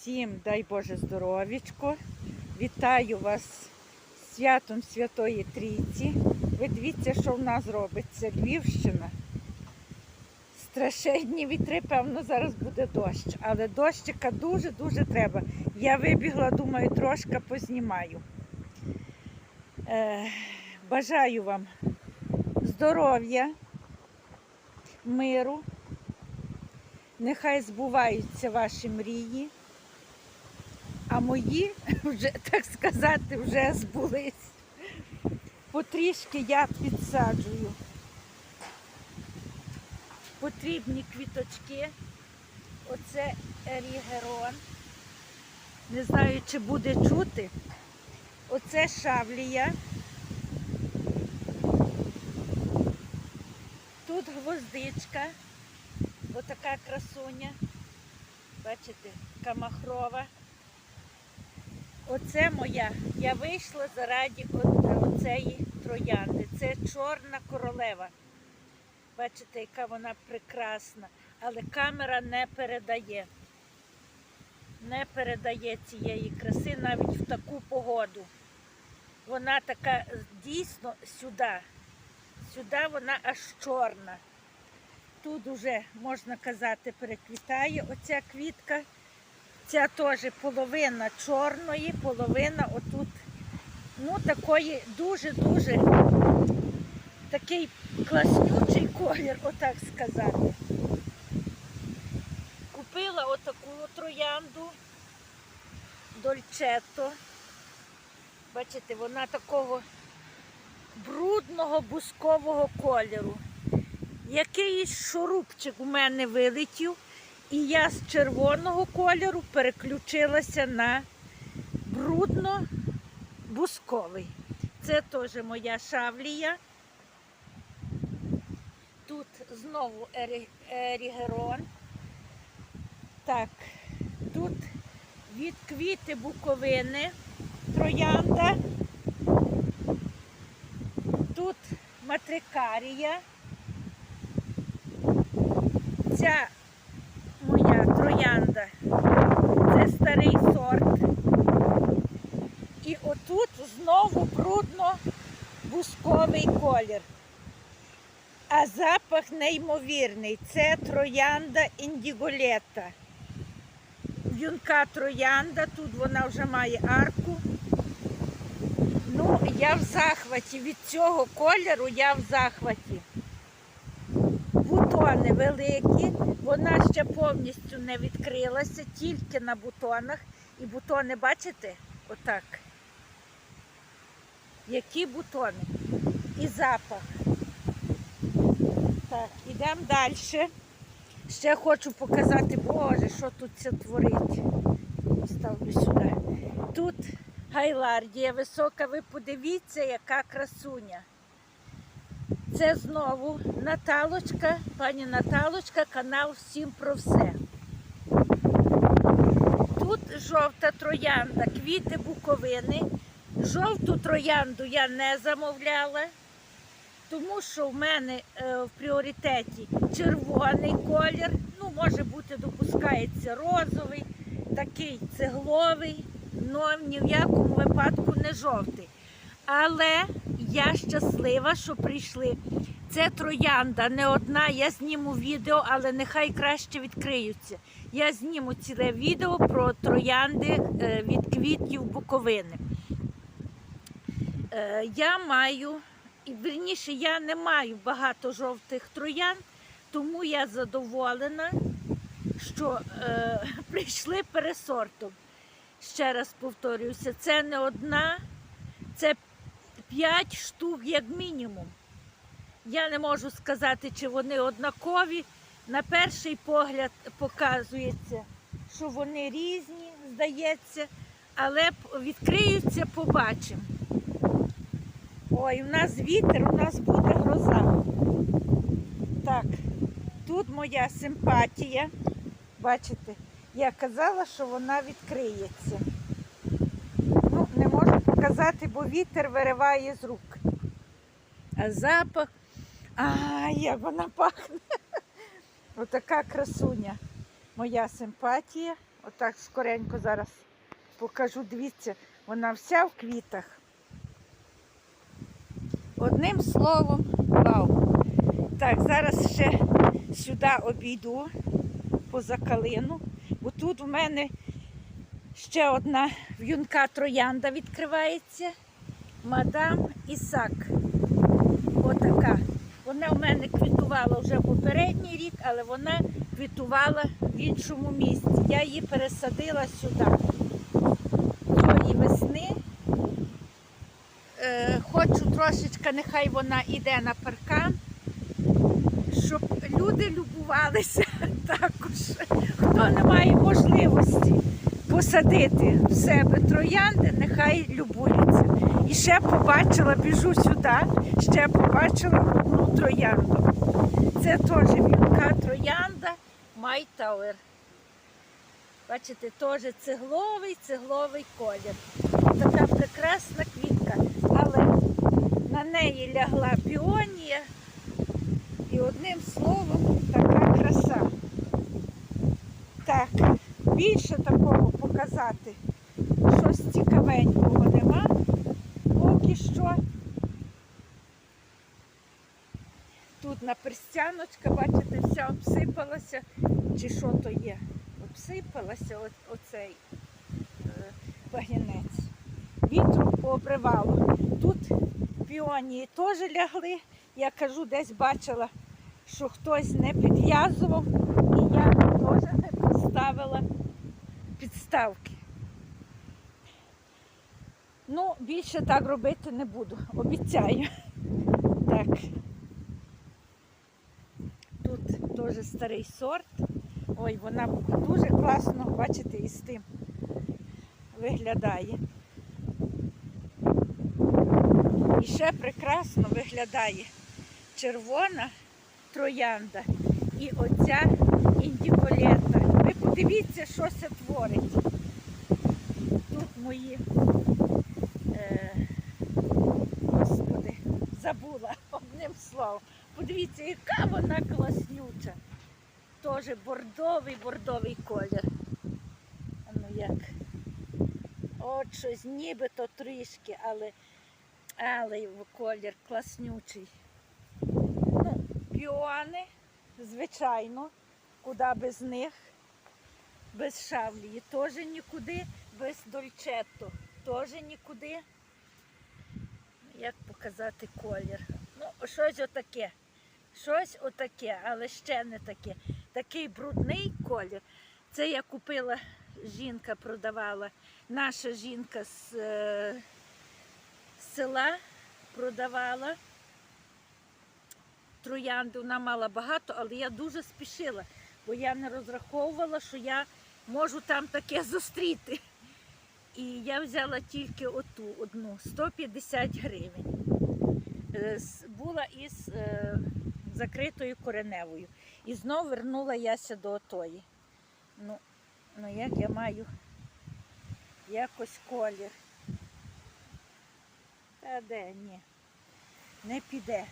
Всім дай Боже здоров'ячко. Вітаю вас святом Святої Трійці. Ви дивіться, що в нас робиться. Львівщина. Страшенні вітри, певно, зараз буде дощ. Але дощика дуже-дуже треба. Я вибігла, думаю, трошки познімаю. Е, бажаю вам здоров'я, миру. Нехай збуваються ваші мрії, мої, вже, так сказати, вже збулись. Потрішки я підсаджую. Потрібні квіточки. Оце ерігерон. Не знаю, чи буде чути. Оце шавлія. Тут гвоздичка. Отака красуня. Бачите, камахрова. Оце моя. Я вийшла заради от- оцеї троянди. Це чорна королева. Бачите, яка вона прекрасна. Але камера не передає. Не передає цієї краси навіть в таку погоду. Вона така дійсно сюди. Сюди вона аж чорна. Тут уже, можна казати, переквітає оця квітка. Ця теж половина чорної, половина отут. Ну, такої дуже-дуже такий класнючий колір, отак сказати. Купила отаку троянду дольчетто. Бачите, вона такого брудного бускового кольору. Якийсь шурупчик у мене вилетів, і я з червоного кольору переключилася на брудно-бусковий. Це теж моя шавлія. Тут знову ерігерон. Так, тут від квіти буковини троянда. Тут матрикарія. Ця моя троянда це старий сорт. І отут знову брудно бусковий колір. А запах неймовірний. Це троянда індіголета. Юнка троянда, тут вона вже має арку. Ну, я в захваті від цього кольору, я в захваті бутони великі, вона ще повністю не відкрилася, тільки на бутонах. І бутони, бачите, отак. Які бутони? І запах. Так, ідемо далі. Ще хочу показати, Боже, що тут це творить. Ставлю сюди. Тут гайлардія висока, ви подивіться, яка красуня. Це знову Наталочка, пані Наталочка, канал Всім про все. Тут жовта троянда, квіти буковини. Жовту троянду я не замовляла, тому що в мене е, в пріоритеті червоний колір. Ну, може бути, допускається розовий, такий цегловий, але ні в якому випадку не жовтий. Але я щаслива, що прийшли. Це троянда не одна. Я зніму відео, але нехай краще відкриються. Я зніму ціле відео про троянди е, від квітів Буковини. Е, Я маю, і верніше, я не маю багато жовтих троян, тому я задоволена, що е, прийшли пересортом. Ще раз повторююся, це не одна, це 5 штук як мінімум. Я не можу сказати, чи вони однакові. На перший погляд показується, що вони різні, здається, але відкриються, побачимо. Ой, у нас вітер, у нас буде гроза. Так, тут моя симпатія. Бачите, я казала, що вона відкриється. Ну, не можу показати, бо вітер вириває з рук. А запах, ай, як вона пахне. Отака красуня. Моя симпатія. Отак скоренько зараз покажу. Дивіться, вона вся в квітах. Одним словом, вау. Так, зараз ще сюди обійду поза калину, бо тут у мене ще одна в'юнка троянда відкривається. Мадам Ісак. Отака. Вона в мене квітувала вже попередній рік, але вона квітувала в іншому місці. Я її пересадила сюди. Цієї весни. Хочу трошечки, нехай вона йде на паркан, щоб люди любувалися також. Хто не має можливості посадити в себе троянди, нехай любується. І ще побачила, біжу сюди, ще побачила одну троянду. Це теж вінка троянда Майтауер. Бачите, теж цегловий, цегловий колір. Така прекрасна квітка, на неї лягла піонія. І одним словом така краса. Так, більше такого показати. Щось цікавенького нема. Поки що. Тут наперстяночка, бачите, вся обсипалася. Чи що то є? Обсипалася оцей е, вагінець. Вітром пообривало. Тут піонії теж лягли. Я кажу, десь бачила, що хтось не підв'язував, і я теж не поставила підставки. Ну, більше так робити не буду, обіцяю. Так. Тут теж старий сорт. Ой, вона дуже класно, бачите, із тим виглядає. І ще прекрасно виглядає червона троянда і оця індіколета. Ви подивіться, що це творить. Тут мої, е, господи, забула одним словом. Подивіться, яка вона класнюча. Теж бордовий, бордовий колір. Ну як? От щось нібито трішки, але, але колір класнючий. Ну, піони, звичайно, куди без них, без шавлії, теж нікуди, без дольчетто, теж нікуди. Як показати колір? Ну, щось отаке. Щось отаке, але ще не таке. Такий брудний колір. Це я купила, жінка продавала. Наша жінка з, е, села продавала троянди. Вона мала багато, але я дуже спішила, бо я не розраховувала, що я можу там таке зустріти. І я взяла тільки оту одну 150 гривень. Е, Була із е, закритою кореневою. І знову вернула яся до отої. Ну, ну як я маю якось колір. Та де ні. Не піде.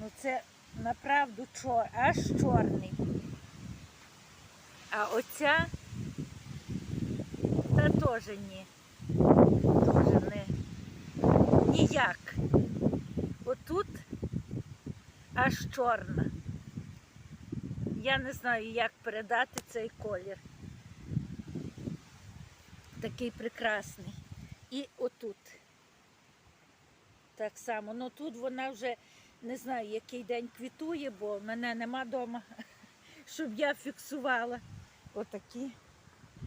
Ну це направду чор, аж чорний. А оця та теж ні. Теж не ніяк. Отут аж чорна. Я не знаю, як передати цей колір. Такий прекрасний. І. Так само. Ну тут вона вже не знаю, який день квітує, бо мене нема вдома, щоб я фіксувала. Отакий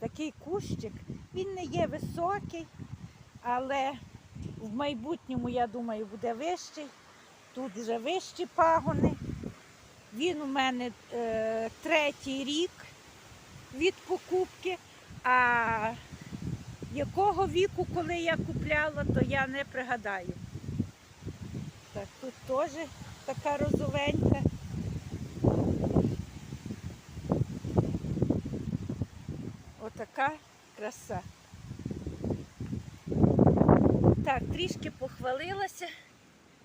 такий кущик. Він не є високий, але в майбутньому, я думаю, буде вищий. Тут вже вищі пагони. Він у мене е, третій рік від покупки. А якого віку, коли я купляла, то я не пригадаю. Так, тут теж така розовенька. Отака краса. Так, трішки похвалилася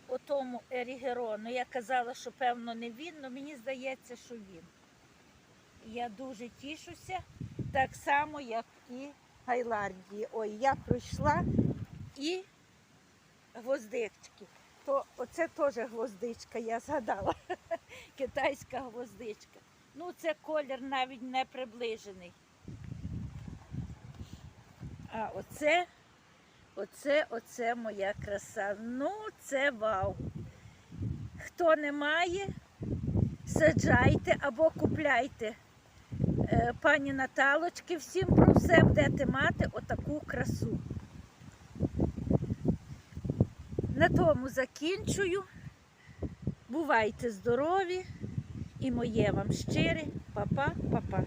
о тому Ерігерону. Я казала, що певно не він, але мені здається, що він. Я дуже тішуся, Так само, як і гайлардії. Ой, я пройшла і гвоздички. То оце теж гвоздичка, я згадала. Китайська гвоздичка. Ну, це колір навіть не приближений. А оце, оце, оце моя краса. Ну, це вау. Хто не має, саджайте або купляйте. Е, Пані Наталочки, всім про все будете мати отаку красу. На тому закінчую. Бувайте здорові і моє вам щире. Па-па, па-па.